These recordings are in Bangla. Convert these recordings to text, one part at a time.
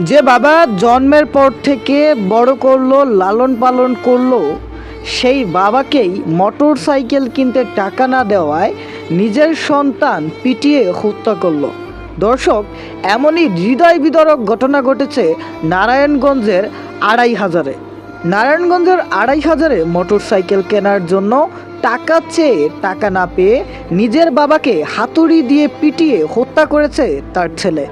যে বাবা জন্মের পর থেকে বড় করল, লালন পালন করল, সেই বাবাকেই মোটর সাইকেল কিনতে টাকা না দেওয়ায় নিজের সন্তান পিটিয়ে হত্যা করল। দর্শক, এমনই হৃদয় বিদরক ঘটনা ঘটেছে নারায়ণগঞ্জের আড়াই হাজারে। নারায়ণগঞ্জের আড়াই হাজারে মোটর সাইকেল কেনার জন্য টাকা চেয়ে টাকা না পেয়ে নিজের বাবাকে হাতুড়ি দিয়ে পিটিয়ে হত্যা করেছে তার ছেলে।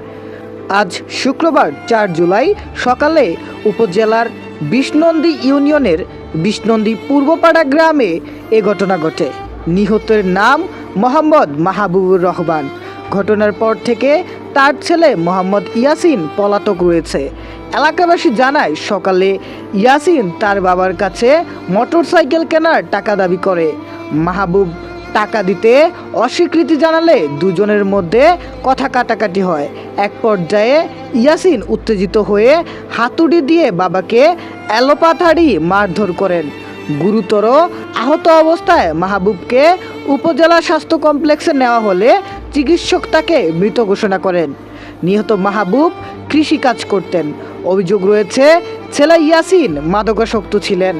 আজ শুক্রবার, চার জুলাই, সকালে উপজেলার বিষ্ণন্দী ইউনিয়নের বিষ্ণন্দী পূর্বপাড়া গ্রামে এ ঘটনা ঘটে। নিহতের নাম মোহাম্মদ মাহবুবুর রহমান। ঘটনার পর থেকে তার ছেলে মোহাম্মদ ইয়াসিন পলাতক রয়েছে। এলাকাবাসী জানায়, সকালে ইয়াসিন তার বাবার কাছে মোটরসাইকেল কেনার টাকা দাবি করে। মাহবুব টাকা দিতে অস্বীকৃতি জানালে দুজনের মধ্যে কথা কাটাকাটি হয়। এক পর্যায়ে ইয়াসিন উত্তেজিত হয়ে হাতুড়ি দিয়ে বাবাকে এলোপাথাড়ি মারধর করেন। গুরুতর আহত অবস্থায় মাহবুবকে উপজেলা স্বাস্থ্য কমপ্লেক্সে নেওয়া হলে চিকিৎসক তাকে মৃত ঘোষণা করেন। নিহত মাহবুব কৃষিকাজ করতেন। অভিযোগ রয়েছে, ছেলে ইয়াসিন মাদকাসক্ত ছিলেন।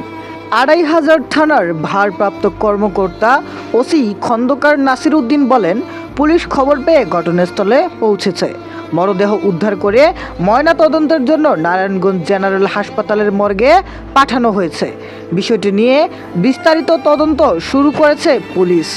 আড়াই হাজার থানার ভারপ্রাপ্ত কর্মকর্তা ওসি খন্দকার নাসির উদ্দিন বলেন, পুলিশ খবর পেয়ে ঘটনাস্থলে পৌঁছেছে। মরদেহ উদ্ধার করে ময়না তদন্তের জন্য নারায়ণগঞ্জ জেনারেল হাসপাতালের মর্গে পাঠানো হয়েছে। বিষয়টি নিয়ে বিস্তারিত তদন্ত শুরু করেছে পুলিশ।